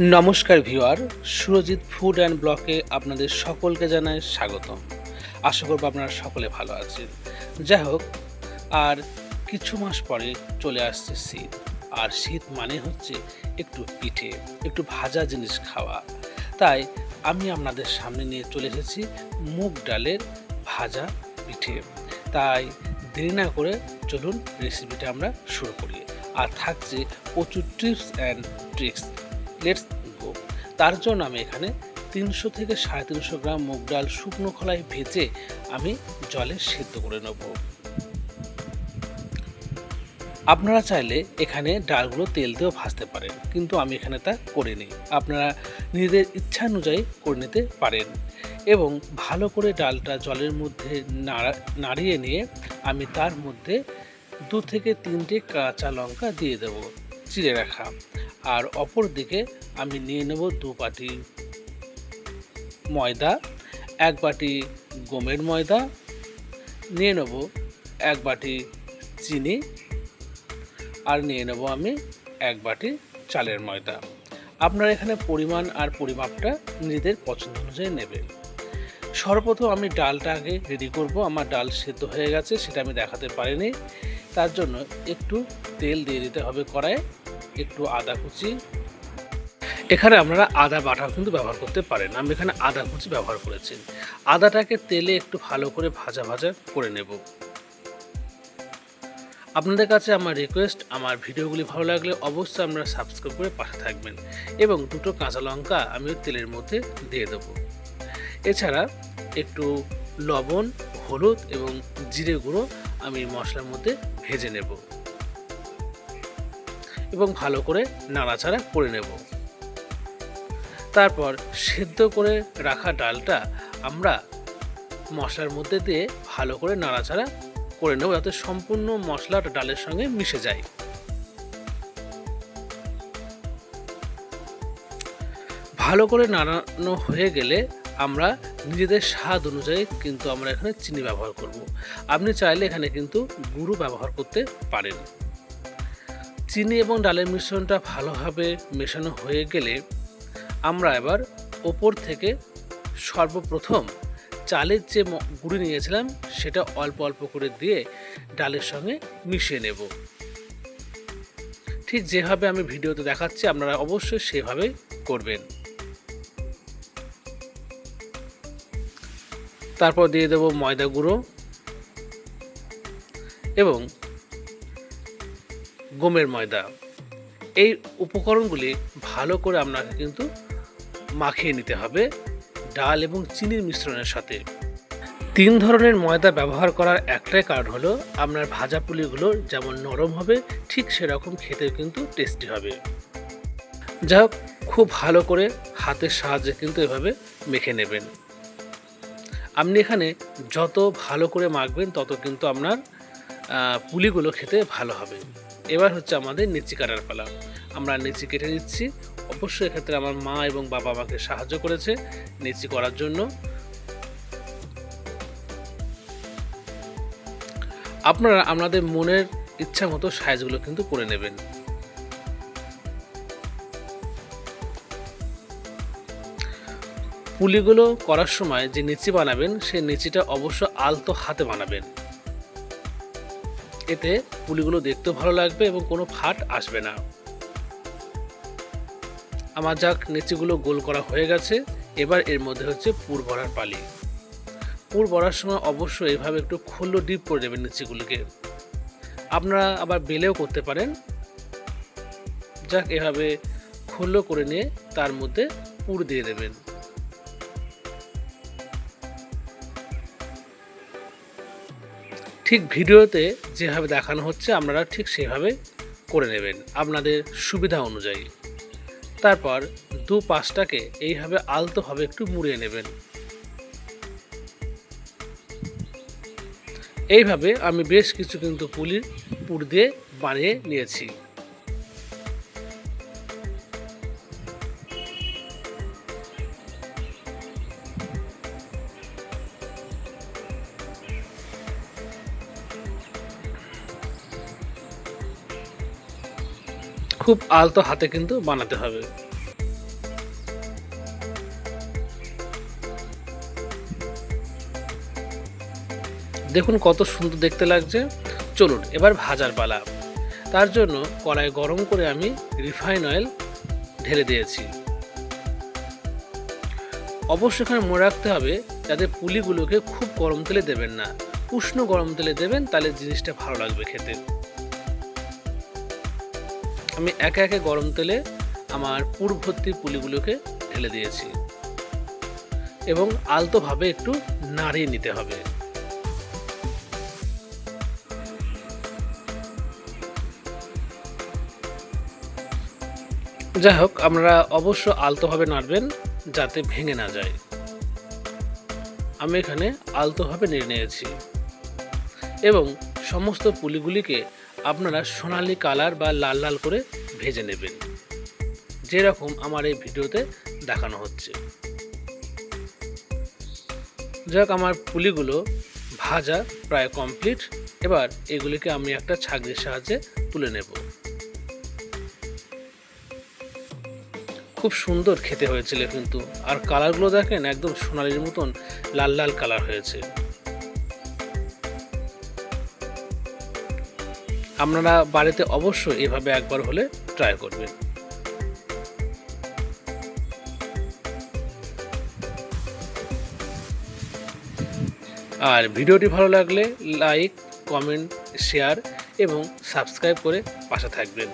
নমস্কার viewer, Surajit food and ব্লকে আপনাদের সকলকে জানাই স্বাগতম। আশা করব আপনারা সকলে ভালো আছেন। যাই হোক, আর কিছু মাস পরে চলে আসছে শীত। আর শীত মানে হচ্ছে একটু পিঠে, একটু ভাজা জিনিস খাওয়া। তাই আমি আপনাদের সামনে নিয়ে চলে এসেছি মুগ ডালের ভাজা পিঠে। তাই দেরি না করে চলুন রেসিপিটা আমরা শুরু করি। আর থাকছে প্রচুর tips and tricks let's go তার জন্য আমি এখানে তিনশো থেকে সাড়ে তিনশো গ্রাম মুগ ডাল শুকনো খোলায় ভেজে আমি জলে সেদ্ধ করে নেব। আপনারা চাইলে এখানে ডালগুলো তেল দিয়েও ভাজতে পারেন, কিন্তু আমি এখানে তা করিনি। আপনারা নিজেদের ইচ্ছা অনুযায়ী করে নিতে পারেন এবং ভালো করে ডালটা জলের মধ্যে নাড়া, নাড়িয়ে নিয়ে আমি তার মধ্যে দু থেকে তিনটে কাঁচা লঙ্কা দিয়ে দেব। চিড়ে রাখা। আর অপর দিকে আমি নিয়ে নেব দু বাটি ময়দা, এক বাটি গমের ময়দা, নিয়ে নেব এক বাটি চিনি আর নিয়ে নেব আমি এক বাটি চালের ময়দা। আপনারা এখানে পরিমাণ আর পরিমাপটা নিজেদের পছন্দ অনুযায়ী নেবেন। সর্বপ্রথম আমি ডালটা আগে রেডি করব। আমার ডাল সেদ্ধ হয়ে গেছে, সেটা আমি দেখাতে পারিনি। তার জন্য একটু তেল দিয়ে দিতে হবে কড়াইয়ে। একটু আদা কুচি। এখানে আপনারা আদা বাটা কিন্তু ব্যবহার করতে পারেন। আমি এখানে আদা কুচি ব্যবহার করেছি। আদাটাকে তেলে একটু ভালো করে ভাজা ভাজা করে নেব। আপনাদের কাছে আমার রিকোয়েস্ট আমার ভিডিওগুলি ভালো লাগলে অবশ্যই আপনারা সাবস্ক্রাইব করে পাশে থাকবেন এবং দুটো কাঁচা লঙ্কা আমি তেলের মধ্যে দিয়ে দেবো। এছাড়া একটু লবণ, হলুদ এবং জিরে গুঁড়ো আমি মশলার মধ্যে ভেজে নেব। এবং ভালো করে নাড়াচাড়া করে নেব। তারপর সেদ্ধ করে রাখা ডালটা আমরা মশলার মধ্যে দিয়ে ভালো করে নাড়াচাড়া করে নেব যাতে সম্পূর্ণ মশলাটা ডালের সঙ্গে মিশে যায়। ভালো করে নাড়ানো হয়ে গেলে আমরা নিজেদের স্বাদ অনুযায়ী কিন্তু আমরা এখানে চিনি ব্যবহার করব। আপনি চাইলে এখানে কিন্তু গুঁড়ো ব্যবহার করতে পারেন। চিনি এবং ডালের মিশ্রণটা ভালোভাবে মেশানো হয়ে গেলে আমরা এবার ওপর থেকে সর্বপ্রথম চালের যে গুঁড়ি নিয়েছিলাম, সেটা অল্প অল্প করে দিয়ে ডালের সঙ্গে মিশিয়ে নেব। ঠিক যেভাবে আমি ভিডিওতে দেখাচ্ছি, আপনারা অবশ্যই সেভাবে করবেন। তারপর দিয়ে দেব ময়দা গুঁড়ো এবং গমের ময়দা। এই উপকরণগুলি ভালো করে আপনাকে কিন্তু মাখিয়ে নিতে হবে ডাল এবং চিনির মিশ্রণের সাথে। তিন ধরনের ময়দা ব্যবহার করার একটাই কারণ হলো আপনার ভাজা পুলিগুলো যেমন নরম হবে, ঠিক সেরকম খেতেও কিন্তু টেস্টি হবে। যাই হোক, খুব ভালো করে হাতের সাহায্যে কিন্তু এভাবে মেখে নেবেন। আপনি এখানে যত ভালো করে মাখবেন, তত কিন্তু আপনার পুলিগুলো খেতে ভালো হবে। এবার হচ্ছে আমাদের নিচি কাটার পালা। আমরা নিচি কেটে নিচ্ছি। অবশ্যই এক্ষেত্রে আমার মা এবং বাবা আমাকে সাহায্য করেছে নিচি করার জন্য। আপনারা আপনাদের মনের ইচ্ছা মতো সাইজগুলো কিন্তু করে নেবেন। পুলিগুলো করার সময় যে নিচি বানাবেন, সেই নিচিটা অবশ্য আলতো হাতে বানাবেন। এতে পুলিগুলো দেখতেও ভালো লাগবে এবং কোনো ফাট আসবে না। আমার যাক নেচিগুলো গোল করা হয়ে গেছে, এবার এর মধ্যে হচ্ছে পুর ভরার পালি। পুর ভরার সময় অবশ্যই এভাবে একটু খুল্লো, ডিপ করে দেবেন নিচিগুলিকে আপনারা আবার বেলেও করতে পারেন। যাক, এভাবে খুল্লো করে নিয়ে তার মধ্যে পুর দিয়ে দেবেন। ঠিক ভিডিওতে যেভাবে দেখানো হচ্ছে, আপনারা ঠিক সেভাবে করে নেবেন আপনাদের সুবিধা অনুযায়ী। তারপর দু পাশটাকে এইভাবে আলতোভাবে একটু মুড়িয়ে নেবেন। এইভাবে আমি বেশ কিছু কিন্তু পুলির পুর দিয়ে বানিয়ে নিয়েছি। খুব আলতো হাতে কিন্তু বানাতে হবে। দেখুন কত সুন্দর দেখতে লাগছে। চলুন, এবার ভাজার পালা। তার জন্য কড়াই গরম করে আমি রিফাইন অয়েল ঢেলে দিয়েছি। অবশ্যই এখানে মনে রাখতে হবে যাতে পুলিগুলোকে খুব গরম তেলে দেবেন না। উষ্ণ গরম তেলে দেবেন, তাহলে জিনিসটা ভালো লাগবে খেতে। আমি একে একে গরম তেলে আমার পুর ভর্তি পুলিগুলোকে ঢেলে দিয়েছি। এবং আলতোভাবে একটু নাড়িয়ে নিতে হবে। যাই হোক আমরা অবশ্য আলতোভাবে নাড়বেন যাতে ভেঙে না যায়। আমি এখানে আলতোভাবে নেড়ে নিয়েছি। এবং সমস্ত পুলিগুলিকে আপনারা সোনালি কালার বা লাল লাল করে ভেজে নেবেন। যেরকম আমার এই ভিডিওতে দেখানো হচ্ছে। যাক, আমার পুলিগুলো ভাজা প্রায় কমপ্লিট। এবার এগুলিকে আমি একটা ছাগনির সাহায্যে তুলে নেব। খুব সুন্দর খেতে হয়েছিল কিন্তু। আর কালারগুলো দেখেন, একদম সোনালির মতন লাল লাল কালার হয়েছে। আপনারা বাড়িতে অবশ্যই এভাবে একবার হলে ট্রাই করবেন। আর ভিডিওটি ভালো লাগলে লাইক কমেন্ট শেয়ার এবং সাবস্ক্রাইব করে পাশে থাকবেন।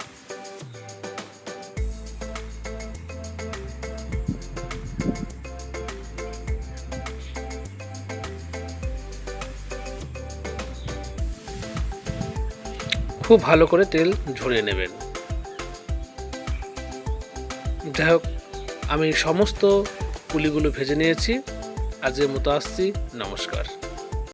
খুব ভালো করে তেল ঝরিয়ে নেবেন। যাই হোক, আমি সমস্ত পুলিগুলো ভেজে নিয়েছি। আজকের মতো আসছি। নমস্কার।